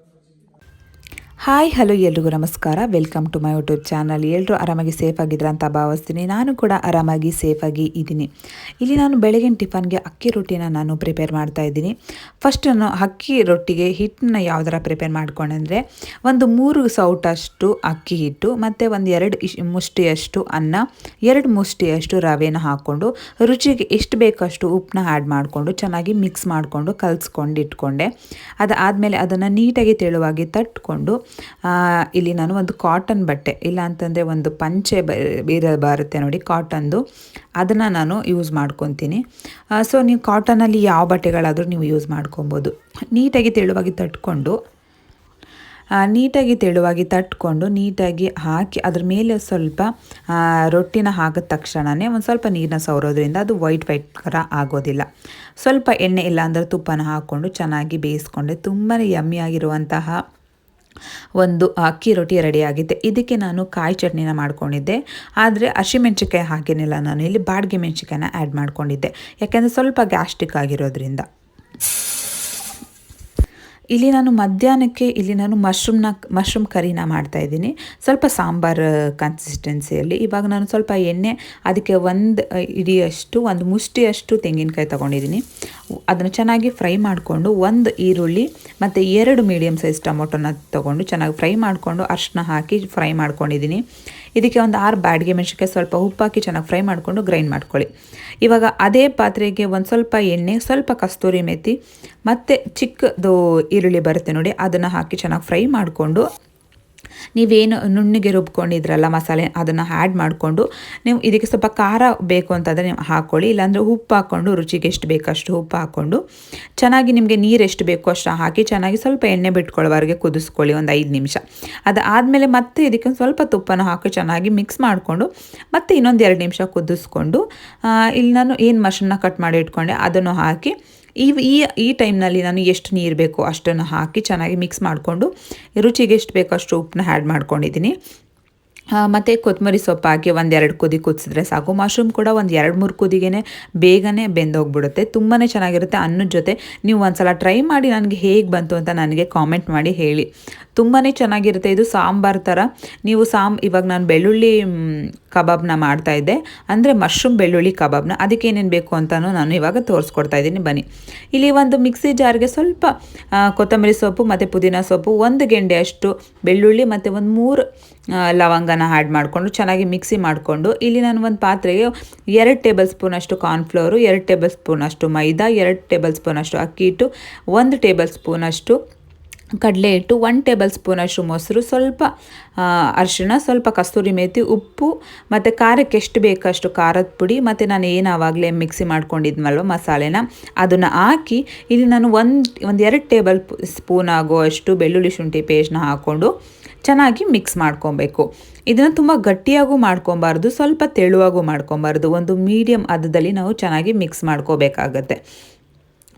Gracias. Hi, hello ಎಲ್ರಿಗೂ ನಮಸ್ಕಾರ. Welcome to my YouTube channel. ಎಲ್ಲರೂ ಆರಾಮಾಗಿ ಸೇಫ್ ಆಗಿದ್ರ ಅಂತ ಭಾವಿಸ್ತೀನಿ. ನಾನು ಕೂಡ ಆರಾಮಾಗಿ ಸೇಫಾಗಿ ಇದ್ದೀನಿ. ಇಲ್ಲಿ ನಾನು ಬೆಳಗಿನ ಟಿಫನ್ಗೆ ಅಕ್ಕಿ ರೊಟ್ಟಿನ ನಾನು ಪ್ರಿಪೇರ್ ಮಾಡ್ತಾ ಇದ್ದೀನಿ. ಫಸ್ಟ್ ನಾನು ಅಕ್ಕಿ ರೊಟ್ಟಿಗೆ ಹಿಟ್ಟನ್ನ ಯಾವ್ದಾರ ಪ್ರಿಪೇರ್ ಮಾಡ್ಕೊಂಡಂದರೆ ಒಂದು ಮೂರು ಸೌಟಷ್ಟು ಅಕ್ಕಿ ಹಿಟ್ಟು, ಮತ್ತು ಒಂದು ಎರಡು ಮುಷ್ಟಿಯಷ್ಟು ಅನ್ನ, ಎರಡು ಮುಷ್ಟಿಯಷ್ಟು ರವೆನ ಹಾಕ್ಕೊಂಡು ರುಚಿಗೆ ಎಷ್ಟು ಬೇಕಷ್ಟು ಉಪ್ಪನ್ನ ಆ್ಯಡ್ ಮಾಡಿಕೊಂಡು ಚೆನ್ನಾಗಿ ಮಿಕ್ಸ್ ಮಾಡಿಕೊಂಡು ಕಲಿಸ್ಕೊಂಡು ಇಟ್ಕೊಂಡೆ. ಅದಾದಮೇಲೆ ಅದನ್ನು ನೀಟಾಗಿ ತೆಳುವಾಗಿ ತಟ್ಕೊಂಡು ಇಲ್ಲಿ ನಾನು ಒಂದು ಕಾಟನ್ ಬಟ್ಟೆ, ಇಲ್ಲ ಅಂತಂದರೆ ಒಂದು ಪಂಚೆ ಬೇರೆ ಬರುತ್ತೆ ನೋಡಿ ಕಾಟನ್ದು ಅದನ್ನು ನಾನು ಯೂಸ್ ಮಾಡ್ಕೊತೀನಿ. ಸೊ ನೀವು ಕಾಟನಲ್ಲಿ ಯಾವ ಬಟ್ಟೆಗಳಾದರೂ ನೀವು ಯೂಸ್ ಮಾಡ್ಕೊಬೋದು. ನೀಟಾಗಿ ತೆಳುವಾಗಿ ತಟ್ಕೊಂಡು ನೀಟಾಗಿ ತೆಳುವಾಗಿ ತಟ್ಕೊಂಡು ನೀಟಾಗಿ ಹಾಕಿ, ಅದ್ರ ಮೇಲೆ ಸ್ವಲ್ಪ ರೊಟ್ಟಿನ ಹಾಕಿದ ತಕ್ಷಣವೇ ಒಂದು ಸ್ವಲ್ಪ ನೀರನ್ನ ಸವರೋದ್ರಿಂದ ಅದು ವೈಟ್ ವೈಟ್ ಥರ ಆಗೋದಿಲ್ಲ. ಸ್ವಲ್ಪ ಎಣ್ಣೆ, ಇಲ್ಲ ಅಂದರೆ ತುಪ್ಪನ ಹಾಕ್ಕೊಂಡು ಚೆನ್ನಾಗಿ ಬೇಯಿಸ್ಕೊಂಡೆ ತುಂಬಾ ಯಮ್ಮಿಯಾಗಿರುವಂತಹ ಒಂದು ಅಕ್ಕಿ ರೊಟ್ಟಿ ರೆಡಿಯಾಗಿದೆ. ಇದಕ್ಕೆ ನಾನು ಕಾಯಿ ಚಟ್ನಿನ ಮಾಡ್ಕೊಂಡಿದ್ದೆ. ಆದರೆ ಹಸಿಮೆಣ್ಸಿಕಾಯಿ ಹಾಕಿನಿಲ್ಲ ನಾನು. ಇಲ್ಲಿ ಬಾಡಿಗೆ ಮೆಣಸಿಕಾಯಿನ ಆ್ಯಡ್ ಮಾಡ್ಕೊಂಡಿದ್ದೆ. ಯಾಕೆಂದರೆ ಸ್ವಲ್ಪ ಗ್ಯಾಸ್ಟಿಕ್ ಆಗಿರೋದ್ರಿಂದ. ಇಲ್ಲಿ ನಾನು ಮಧ್ಯಾಹ್ನಕ್ಕೆ ಇಲ್ಲಿ ನಾನು ಮಶ್ರೂಮ್ನ ಮಶ್ರೂಮ್ ಕರಿನ ಮಾಡ್ತಾಯಿದ್ದೀನಿ ಸ್ವಲ್ಪ ಸಾಂಬಾರು ಕನ್ಸಿಸ್ಟೆನ್ಸಿಯಲ್ಲಿ ಇವಾಗ ನಾನು ಸ್ವಲ್ಪ ಎಣ್ಣೆ, ಅದಕ್ಕೆ ಒಂದು ಇಡಿಯಷ್ಟು, ಒಂದು ಮುಷ್ಟಿಯಷ್ಟು ತೆಂಗಿನಕಾಯಿ ತೊಗೊಂಡಿದ್ದೀನಿ. ಅದನ್ನು ಚೆನ್ನಾಗಿ ಫ್ರೈ ಮಾಡಿಕೊಂಡು ಒಂದು ಈರುಳ್ಳಿ ಮತ್ತು ಎರಡು ಮೀಡಿಯಮ್ ಸೈಜ್ ಟೊಮೊಟೊನ ತೊಗೊಂಡು ಚೆನ್ನಾಗಿ ಫ್ರೈ ಮಾಡಿಕೊಂಡು ಅರ್ಶಿನ ಹಾಕಿ ಫ್ರೈ ಮಾಡ್ಕೊಂಡಿದ್ದೀನಿ. ಇದಕ್ಕೆ ಒಂದು ಆರು ಬ್ಯಾಡ್ಗೆ ಮೆಣಸಿನ್ಕಾಯಿ ಸ್ವಲ್ಪ ಉಪ್ಪು ಹಾಕಿ ಚೆನ್ನಾಗಿ ಫ್ರೈ ಮಾಡಿಕೊಂಡು ಗ್ರೈಂಡ್ ಮಾಡ್ಕೊಳ್ಳಿ. ಇವಾಗ ಅದೇ ಪಾತ್ರೆಗೆ ಒಂದು ಸ್ವಲ್ಪ ಎಣ್ಣೆ, ಸ್ವಲ್ಪ ಕಸ್ತೂರಿ ಮೆತ್ತಿ ಮತ್ತು ಚಿಕ್ಕದು ಈರುಳ್ಳಿ ಬರುತ್ತೆ ನೋಡಿ, ಅದನ್ನು ಹಾಕಿ ಚೆನ್ನಾಗಿ ಫ್ರೈ ಮಾಡಿಕೊಂಡು ನೀವೇನು ನುಣ್ಣಿಗೆ ರುಬ್ಕೊಂಡಿದ್ರಲ್ಲ ಮಸಾಲೆ, ಅದನ್ನು ಆ್ಯಡ್ ಮಾಡಿಕೊಂಡು ನೀವು ಇದಕ್ಕೆ ಸ್ವಲ್ಪ ಖಾರ ಬೇಕು ಅಂತಂದರೆ ನೀವು ಹಾಕ್ಕೊಳ್ಳಿ ಇಲ್ಲಾಂದರೆ ಉಪ್ಪು ಹಾಕ್ಕೊಂಡು ರುಚಿಗೆ ಎಷ್ಟು ಬೇಕಷ್ಟು ಉಪ್ಪು ಹಾಕ್ಕೊಂಡು ಚೆನ್ನಾಗಿ ನಿಮಗೆ ನೀರು ಎಷ್ಟು ಬೇಕೋ ಅಷ್ಟು ಹಾಕಿ ಚೆನ್ನಾಗಿ ಸ್ವಲ್ಪ ಎಣ್ಣೆ ಬಿಟ್ಕೊಳ್ಳೋವರೆಗೆ ಕುದಿಸ್ಕೊಳ್ಳಿ ಒಂದು ಐದು ನಿಮಿಷ. ಅದಾದಮೇಲೆ ಮತ್ತೆ ಇದಕ್ಕೆ ಸ್ವಲ್ಪ ತುಪ್ಪನ ಹಾಕಿ ಚೆನ್ನಾಗಿ ಮಿಕ್ಸ್ ಮಾಡಿಕೊಂಡು ಮತ್ತೆ ಇನ್ನೊಂದು ಎರಡು ನಿಮಿಷ ಕುದಿಸ್ಕೊಂಡು ಇಲ್ಲಿ ನಾನು ಏನು ಮಷನ್ನ ಕಟ್ ಮಾಡಿ ಇಟ್ಕೊಂಡೆ ಅದನ್ನು ಹಾಕಿ ಈ ಈ ಈ ಟೈಮ್ನಲ್ಲಿ ನಾನು ಎಷ್ಟು ನೀರು ಬೇಕೋ ಅಷ್ಟನ್ನು ಹಾಕಿ ಚೆನ್ನಾಗಿ ಮಿಕ್ಸ್ ಮಾಡಿಕೊಂಡು ರುಚಿಗೆ ಎಷ್ಟು ಬೇಕೋ ಅಷ್ಟು ಉಪ್ಪನ್ನ ಆ್ಯಡ್ ಮಾಡ್ಕೊಂಡಿದ್ದೀನಿ. ಮತ್ತು ಕೊತ್ತಂಬರಿ ಸೊಪ್ಪು ಹಾಕಿ ಒಂದೆರಡು ಕುದಿ ಕುದಿಸಿದ್ರೆ ಸಾಕು. ಮಶ್ರೂಮ್ ಕೂಡ ಒಂದು ಎರಡು ಮೂರು ಕುದಿಗೆ ಬೇಗನೆ ಬೆಂದೋಗ್ಬಿಡುತ್ತೆ. ತುಂಬಾ ಚೆನ್ನಾಗಿರುತ್ತೆ. ಅನ್ನದ ಜೊತೆ ನೀವು ಒಂದು ಸಲ ಟ್ರೈ ಮಾಡಿ ನನಗೆ ಹೇಗೆ ಬಂತು ಅಂತ ನನಗೆ ಕಾಮೆಂಟ್ ಮಾಡಿ ಹೇಳಿ. ತುಂಬಾ ಚೆನ್ನಾಗಿರುತ್ತೆ ಇದು ಸಾಂಬಾರ್ ಥರ ನೀವು ಸಾಂಬ್ ಇವಾಗ ನಾನು ಬೆಳ್ಳುಳ್ಳಿ ಕಬಾಬ್ನ ಮಾಡ್ತಾ ಇದ್ದೆ. ಅಂದರೆ ಮಶ್ರೂಮ್ ಬೆಳ್ಳುಳ್ಳಿ, ಕಬಾಬ್ನ. ಅದಕ್ಕೆ ಏನೇನು ಬೇಕು ಅಂತಲೂ ನಾನು ಇವಾಗ ತೋರಿಸ್ಕೊಡ್ತಾ ಇದ್ದೀನಿ. ಬನ್ನಿ. ಇಲ್ಲಿ ಒಂದು ಮಿಕ್ಸಿ ಜಾರ್ಗೆ ಸ್ವಲ್ಪ ಕೊತ್ತಂಬರಿ ಸೊಪ್ಪು ಮತ್ತು ಪುದೀನ ಸೊಪ್ಪು, ಒಂದು ಗೆಂಡೆ ಅಷ್ಟು ಬೆಳ್ಳುಳ್ಳಿ ಮತ್ತು ಒಂದು ಮೂರು ಲವಂಗನ ಆ್ಯಡ್ ಮಾಡಿಕೊಂಡು ಚೆನ್ನಾಗಿ ಮಿಕ್ಸಿ ಮಾಡಿಕೊಂಡು ಇಲ್ಲಿ ನಾನು ಒಂದು ಪಾತ್ರೆಗೆ ಎರಡು ಟೇಬಲ್ ಸ್ಪೂನಷ್ಟು ಕಾರ್ನ್ಫ್ಲೋರು ಎರಡು ಟೇಬಲ್ ಸ್ಪೂನಷ್ಟು ಮೈದಾ, ಎರಡು ಟೇಬಲ್ ಸ್ಪೂನಷ್ಟು ಅಕ್ಕಿ ಹಿಟ್ಟು, ಒಂದು ಟೇಬಲ್ ಸ್ಪೂನಷ್ಟು ಕಡಲೆ ಹಿಟ್ಟು ಒನ್ ಟೇಬಲ್ ಸ್ಪೂನಷ್ಟು ಮೊಸರು, ಸ್ವಲ್ಪ ಅರಿಶಿಣ, ಸ್ವಲ್ಪ ಕಸ್ತೂರಿ ಮೇಥಿ ಉಪ್ಪು, ಮತ್ತು ಖಾರಕ್ಕೆ ಎಷ್ಟು ಬೇಕಷ್ಟು ಖಾರದ ಪುಡಿ, ಮತ್ತು ನಾನು ಏನು ಆವಾಗಲೇ ಮಿಕ್ಸಿ ಮಾಡ್ಕೊಂಡಿದ್ನಲ್ವ ಮಸಾಲೆನ, ಅದನ್ನು ಹಾಕಿ ಇಲ್ಲಿ ನಾನು ಒಂದು ಒಂದು ಎರಡು ಟೇಬಲ್ ಸ್ಪೂನ್ ಆಗುವಷ್ಟು ಬೆಳ್ಳುಳ್ಳಿ ಶುಂಠಿ ಪೇಸ್ಟ್ನ ಹಾಕ್ಕೊಂಡು ಚೆನ್ನಾಗಿ ಮಿಕ್ಸ್ ಮಾಡ್ಕೊಬೇಕು. ಇದನ್ನು ತುಂಬ ಗಟ್ಟಿಯಾಗೂ ಮಾಡ್ಕೊಬಾರ್ದು, ಸ್ವಲ್ಪ ತೆಳುವಾಗೂ ಮಾಡ್ಕೊಬಾರ್ದು, ಒಂದು ಮೀಡಿಯಮ್ ಹದದಲ್ಲಿ ನಾವು ಚೆನ್ನಾಗಿ ಮಿಕ್ಸ್ ಮಾಡ್ಕೋಬೇಕಾಗತ್ತೆ.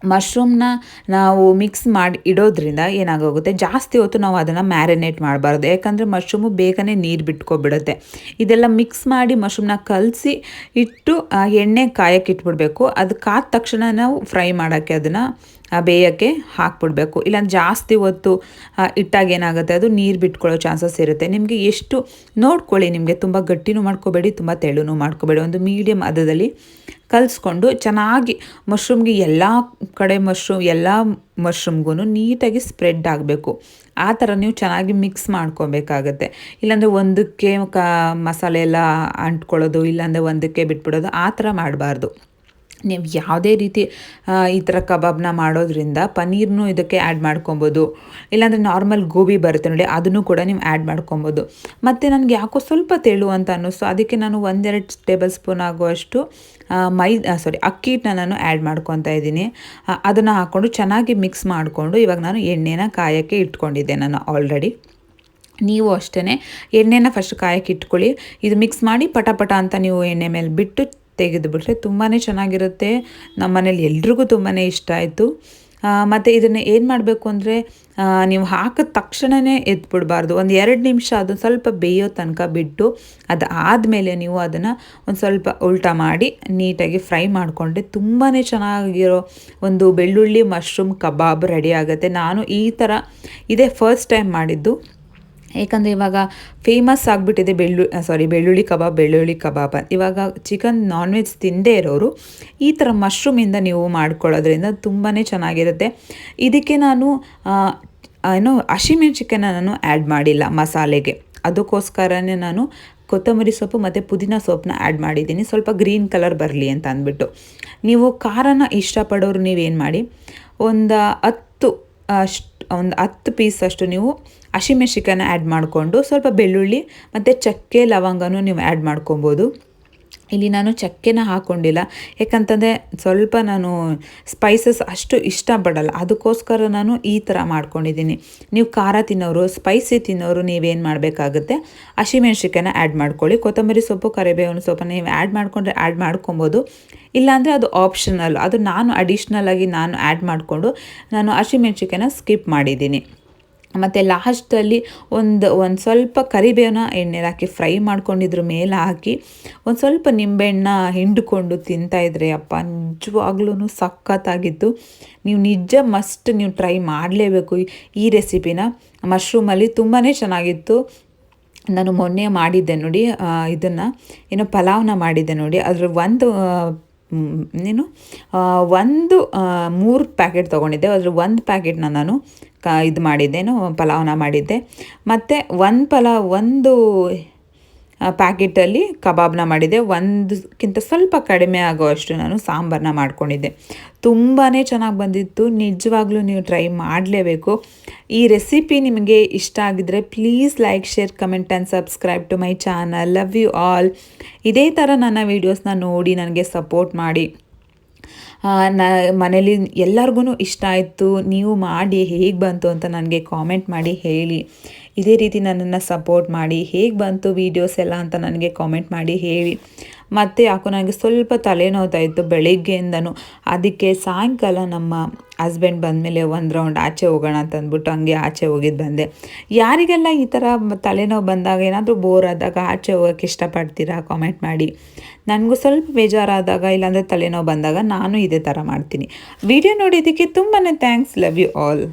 ಮಶ್ರೂಮ್ನ ನಾವು ಮಿಕ್ಸ್ ಮಾಡಿ ಇಡೋದ್ರಿಂದ ಏನಾಗೋಗುತ್ತೆ? ಜಾಸ್ತಿ ಹೊತ್ತು ನಾವು ಅದನ್ನು ಮ್ಯಾರಿನೇಟ್ ಮಾಡಬಾರ್ದು. ಯಾಕಂದರೆ ಮಶ್ರೂಮು ಬೇಗನೆ ನೀರು ಬಿಟ್ಕೊಬಿಡುತ್ತೆ. ಇದೆಲ್ಲ ಮಿಕ್ಸ್ ಮಾಡಿ ಮಶ್ರೂಮ್ನ ಕಲಸಿ ಇಟ್ಟು ಎಣ್ಣೆ ಕಾಯಕ್ಕೆ ಇಟ್ಬಿಡಬೇಕು. ಅದು ಕಾದ ತಕ್ಷಣ ನಾವು ಫ್ರೈ ಮಾಡೋಕ್ಕೆ ಅದನ್ನು ಬೇಯೋಕ್ಕೆ ಹಾಕ್ಬಿಡ್ಬೇಕು. ಇಲ್ಲಾಂದ್ರೆ ಜಾಸ್ತಿ ಹೊತ್ತು ಇಟ್ಟಾಗ ಏನಾಗುತ್ತೆ? ಅದು ನೀರು ಬಿಟ್ಕೊಳ್ಳೋ ಚಾನ್ಸಸ್ ಇರುತ್ತೆ. ನಿಮಗೆ ಎಷ್ಟು ನೋಡ್ಕೊಳ್ಳಿ ನಿಮಗೆ. ತುಂಬ ಗಟ್ಟಿನೂ ಮಾಡ್ಕೋಬೇಡಿ, ತುಂಬ ತೆಳುನೂ ಮಾಡ್ಕೋಬೇಡಿ. ಒಂದು ಮೀಡಿಯಮ್ ಅದದಲ್ಲಿ ಕಲಿಸ್ಕೊಂಡು ಚೆನ್ನಾಗಿ ಮಶ್ರೂಮ್ಗೆ ಎಲ್ಲ ಕಡೆ ಮಶ್ರೂಮ್ ಎಲ್ಲ ಮಶ್ರೂಮ್ಗೂ ನೀಟಾಗಿ ಸ್ಪ್ರೆಡ್ ಆಗಬೇಕು. ಆ ಥರ ನೀವು ಚೆನ್ನಾಗಿ ಮಿಕ್ಸ್ ಮಾಡ್ಕೊಬೇಕಾಗತ್ತೆ. ಇಲ್ಲಾಂದರೆ ಒಂದಕ್ಕೆ ಕ, ಮಸಾಲೆ ಎಲ್ಲ ಅಂಟ್ಕೊಳ್ಳೋದು, ಇಲ್ಲಾಂದರೆ ಒಂದಕ್ಕೆ ಬಿಟ್ಬಿಡೋದು, ಆ ಥರ ಮಾಡಬಾರ್ದು. ನೀವು ಯಾವುದೇ ರೀತಿ ಈ ಥರ ಕಬಾಬ್ನ ಮಾಡೋದ್ರಿಂದ ಪನ್ನೀರ್ನೂ ಇದಕ್ಕೆ ಆ್ಯಡ್ ಮಾಡ್ಕೊಬೋದು. ಇಲ್ಲಾಂದರೆ ನಾರ್ಮಲ್ ಗೋಬಿ ಬರುತ್ತೆ ನೋಡಿ, ಅದನ್ನು ಕೂಡ ನೀವು ಆ್ಯಡ್ ಮಾಡ್ಕೊಬೋದು. ಮತ್ತು ನನಗೆ ಯಾಕೋ ಸ್ವಲ್ಪ ತೆಳು ಅಂತ ಅನ್ನಿಸ್ತು, ಅದಕ್ಕೆ ನಾನು ಒಂದೆರಡು ಟೇಬಲ್ ಸ್ಪೂನ್ ಆಗುವಷ್ಟು ಮೈ ಸಾರಿ ಅಕ್ಕಿ ಹಿಟ್ಟನ್ನ ನಾನು ಆ್ಯಡ್ ಮಾಡ್ಕೊತಾ ಇದ್ದೀನಿ. ಅದನ್ನು ಹಾಕ್ಕೊಂಡು ಚೆನ್ನಾಗಿ ಮಿಕ್ಸ್ ಮಾಡಿಕೊಂಡು ಇವಾಗ ನಾನು ಎಣ್ಣೆನ ಕಾಯೋಕ್ಕೆ ಇಟ್ಕೊಂಡಿದ್ದೆ ನಾನು ಆಲ್ರೆಡಿ ನೀವು ಅಷ್ಟೇ ಎಣ್ಣೆನ ಫಸ್ಟ್ ಕಾಯಕ್ಕೆ ಇಟ್ಕೊಳ್ಳಿ. ಇದು ಮಿಕ್ಸ್ ಮಾಡಿ ಪಟ ಪಟ ಅಂತ ನೀವು ಎಣ್ಣೆ ಮೇಲೆ ಬಿಟ್ಟು ತೆಗೆದುಬಿಟ್ರೆ ತುಂಬಾ ಚೆನ್ನಾಗಿರುತ್ತೆ. ನಮ್ಮ ಮನೇಲಿ ಎಲ್ರಿಗೂ ತುಂಬಾ ಇಷ್ಟ ಆಯಿತು. ಮತ್ತು ಇದನ್ನು ಏನು ಮಾಡಬೇಕು ಅಂದರೆ ನೀವು ಹಾಕಿದ ತಕ್ಷಣವೇ ಎತ್ಬಿಡಬಾರ್ದು. ಒಂದು ಎರಡು ನಿಮಿಷ ಅದು ಸ್ವಲ್ಪ ಬೇಯೋ ತನಕ ಬಿಟ್ಟು, ಅದು ಆದಮೇಲೆ ನೀವು ಅದನ್ನು ಒಂದು ಸ್ವಲ್ಪ ಉಲ್ಟಾ ಮಾಡಿ ನೀಟಾಗಿ ಫ್ರೈ ಮಾಡಿಕೊಂಡ್ರೆ ತುಂಬಾ ಚೆನ್ನಾಗಿರೋ ಒಂದು ಬೆಳ್ಳುಳ್ಳಿ ಮಶ್ರೂಮ್ ಕಬಾಬ್ ರೆಡಿ ಆಗುತ್ತೆ. ನಾನು ಈ ಥರ ಇದೇ ಫಸ್ಟ್ ಟೈಮ್ ಮಾಡಿದ್ದು. ಏಕೆಂದರೆ ಇವಾಗ ಫೇಮಸ್ ಆಗಿಬಿಟ್ಟಿದೆ ಬೆಳ್ಳು ಸಾರಿ ಬೆಳ್ಳುಳ್ಳಿ ಕಬಾಬ್ ಬೆಳ್ಳುಳ್ಳಿ ಕಬಾಬ್. ಇವಾಗ ಚಿಕನ್ ನಾನ್ ವೆಜ್ ತಿಂದೇ ಇರೋರು ಈ ಥರ ಮಶ್ರೂಮಿಂದ ನೀವು ಮಾಡ್ಕೊಳ್ಳೋದ್ರಿಂದ ತುಂಬಾ ಚೆನ್ನಾಗಿರುತ್ತೆ. ಇದಕ್ಕೆ ನಾನು ಏನು ಚಿಕನ್ ನಾನು ಆ್ಯಡ್ ಮಾಡಿಲ್ಲ ಮಸಾಲೆಗೆ. ಅದಕ್ಕೋಸ್ಕರನೇ ನಾನು ಕೊತ್ತಂಬರಿ ಸೊಪ್ಪು ಮತ್ತು ಪುದೀನ ಸೊಪ್ಪನ್ನ ಆ್ಯಡ್ ಮಾಡಿದ್ದೀನಿ. ಸ್ವಲ್ಪ ಗ್ರೀನ್ ಕಲರ್ ಬರಲಿ ಅಂತ ಅಂದ್ಬಿಟ್ಟು. ನೀವು ಖಾರನ ಇಷ್ಟಪಡೋರು ನೀವೇನು ಮಾಡಿ? ಒಂದು ಹತ್ತು ಅಷ್ಟು, ಒಂದು ಹತ್ತು ಪೀಸ್ ಅಷ್ಟು ನೀವು ಹಸಿಮೆಣ್ಸಿಕಾಯನ್ನ ಆ್ಯಡ್ ಮಾಡಿಕೊಂಡು ಸ್ವಲ್ಪ ಬೆಳ್ಳುಳ್ಳಿ ಮತ್ತು ಚಕ್ಕೆ ಲವಂಗನೂ ನೀವು ಆ್ಯಡ್ ಮಾಡ್ಕೊಬೋದು. ಇಲ್ಲಿ ನಾನು ಚಕ್ಕೆನ ಹಾಕ್ಕೊಂಡಿಲ್ಲ ಯಾಕಂತಂದರೆ ಸ್ವಲ್ಪ ನಾನು ಸ್ಪೈಸಸ್ ಅಷ್ಟು ಇಷ್ಟಪಡಲ್ಲ. ಅದಕ್ಕೋಸ್ಕರ ನಾನು ಈ ಥರ ಮಾಡ್ಕೊಂಡಿದ್ದೀನಿ. ನೀವು ಖಾರ ತಿನ್ನೋರು ಸ್ಪೈಸಿ ತಿನ್ನೋರು ನೀವೇನು ಮಾಡಬೇಕಾಗುತ್ತೆ? ಹಸಿಮೆಣ್ಸಿಕಾಯನ್ನ ಆ್ಯಡ್ ಮಾಡ್ಕೊಳ್ಳಿ. ಕೊತ್ತಂಬರಿ ಸೊಪ್ಪು, ಕರಿಬೇವಿನ ಸೊಪ್ಪನ್ನು ನೀವು ಆ್ಯಡ್ ಮಾಡಿಕೊಂಡ್ರೆ ಆ್ಯಡ್ ಮಾಡ್ಕೊಬೋದು. ಇಲ್ಲಾಂದರೆ ಅದು ಆಪ್ಷನಲ್ ಅದು ನಾನು ಅಡಿಷ್ನಲ್ ಆಗಿ ನಾನು ಆ್ಯಡ್ ಮಾಡಿಕೊಂಡು ನಾನು ಹಸಿಮೆಣ್ಸಿಕಾಯನ್ನ ಸ್ಕಿಪ್ ಮಾಡಿದ್ದೀನಿ. ಮತ್ತು ಲಾಸ್ಟಲ್ಲಿ ಒಂದು ಒಂದು ಸ್ವಲ್ಪ ಕರಿಬೇವನ್ನ ಎಣ್ಣೆಲಿ ಹಾಕಿ ಫ್ರೈ ಮಾಡ್ಕೊಂಡಿದ್ರ ಮೇಲೆ ಹಾಕಿ ಒಂದು ಸ್ವಲ್ಪ ನಿಂಬೆಹಣ್ಣ ಹಿಂಡ್ಕೊಂಡು ತಿಂತಾಯಿದ್ರೆ ಅಪ್ಪ ನಿಜವಾಗ್ಲೂ ಸಖತ್ತಾಗಿತ್ತು. ನೀವು ನಿಜ ಮಸ್ಟ್ ನೀವು ಟ್ರೈ ಮಾಡಲೇಬೇಕು ಈ ರೆಸಿಪಿನ. ಮಶ್ರೂಮಲ್ಲಿ ತುಂಬಾ ಚೆನ್ನಾಗಿತ್ತು. ನಾನು ಮೊನ್ನೆ ಮಾಡಿದ್ದೆ ನೋಡಿ ಇದನ್ನು. ಏನೋ ಪಲಾವ್ನ ಮಾಡಿದ್ದೆ ನೋಡಿ. ಅದ್ರ ಒಂದು ಏನು ಒಂದು ಮೂರು ಪ್ಯಾಕೆಟ್ ತೊಗೊಂಡಿದ್ದೆ. ಅದ್ರ ಒಂದು ಪ್ಯಾಕೆಟ್ನ ನಾನು ಕ ಇದು ಮಾಡಿದ್ದೇನು ಪಲಾವ್ನ ಮಾಡಿದ್ದೆ. ಮತ್ತು ಒಂದು ಪಲಾವ್, ಒಂದು ಪ್ಯಾಕೆಟಲ್ಲಿ ಕಬಾಬ್ನ ಮಾಡಿದೆ. ಒಂದಕ್ಕಿಂತ ಸ್ವಲ್ಪ ಕಡಿಮೆ ಆಗೋವಷ್ಟು ನಾನು ಸಾಂಬಾರನ್ನ ಮಾಡ್ಕೊಂಡಿದ್ದೆ. ತುಂಬಾ ಚೆನ್ನಾಗಿ ಬಂದಿತ್ತು. ನಿಜವಾಗ್ಲೂ ನೀವು ಟ್ರೈ ಮಾಡಲೇಬೇಕು. ಈ ರೆಸಿಪಿ ನಿಮಗೆ ಇಷ್ಟ ಆಗಿದ್ರೆ please like, share, comment and subscribe to my channel. Love you all. ಇದೇ ಥರ ನನ್ನ ವೀಡಿಯೋಸ್ನ ನೋಡಿ ನನಗೆ ಸಪೋರ್ಟ್ ಮಾಡಿ. ನ, ಮನೇಲಿ ಎಲ್ಲರಿಗೂ ಇಷ್ಟ ಆಯಿತು, ನೀವು ಮಾಡಿ ಹೇಗೆ ಬಂತು ಅಂತ ನನಗೆ ಕಾಮೆಂಟ್ ಮಾಡಿ ಹೇಳಿ. ಇದೇ ರೀತಿ ನನ್ನನ್ನು ಸಪೋರ್ಟ್ ಮಾಡಿ, ಹೇಗೆ ಬಂತು ವೀಡಿಯೋಸ್ ಎಲ್ಲ ಅಂತ ನನಗೆ ಕಾಮೆಂಟ್ ಮಾಡಿ ಹೇಳಿ. ಮತ್ತು ಯಾಕೋ ನನಗೆ ಸ್ವಲ್ಪ ತಲೆನೋವ್ತಾಯಿತ್ತು ಬೆಳಿಗ್ಗೆಯಿಂದನೂ. ಅದಕ್ಕೆ ಸಾಯಂಕಾಲ ನಮ್ಮ ಹಸ್ಬೆಂಡ್ ಬಂದಮೇಲೆ ಒಂದು ರೌಂಡ್ ಆಚೆ ಹೋಗೋಣ ಅಂತ ಅಂದ್ಬಿಟ್ಟು ಹಂಗೆ ಆಚೆ ಹೋಗಿದ್ದು ಬಂದೆ. ಯಾರಿಗೆಲ್ಲ ಈ ಥರ ತಲೆನೋವು ಬಂದಾಗ ಏನಾದರೂ ಬೋರ್ ಆದಾಗ ಆಚೆ ಹೋಗೋಕ್ಕೆ ಇಷ್ಟಪಡ್ತೀರಾ ಕಾಮೆಂಟ್ ಮಾಡಿ. ನನಗೂ ಸ್ವಲ್ಪ ಬೇಜಾರಾದಾಗ ಇಲ್ಲಾಂದರೆ ತಲೆನೋವು ಬಂದಾಗ ನಾನು ಇದೇ ಥರ ಮಾಡ್ತೀನಿ. ವಿಡಿಯೋ ನೋಡಿದ್ದಕ್ಕೆ ತುಂಬಾ ಥ್ಯಾಂಕ್ಸ್ ಲವ್ ಯು ಆಲ್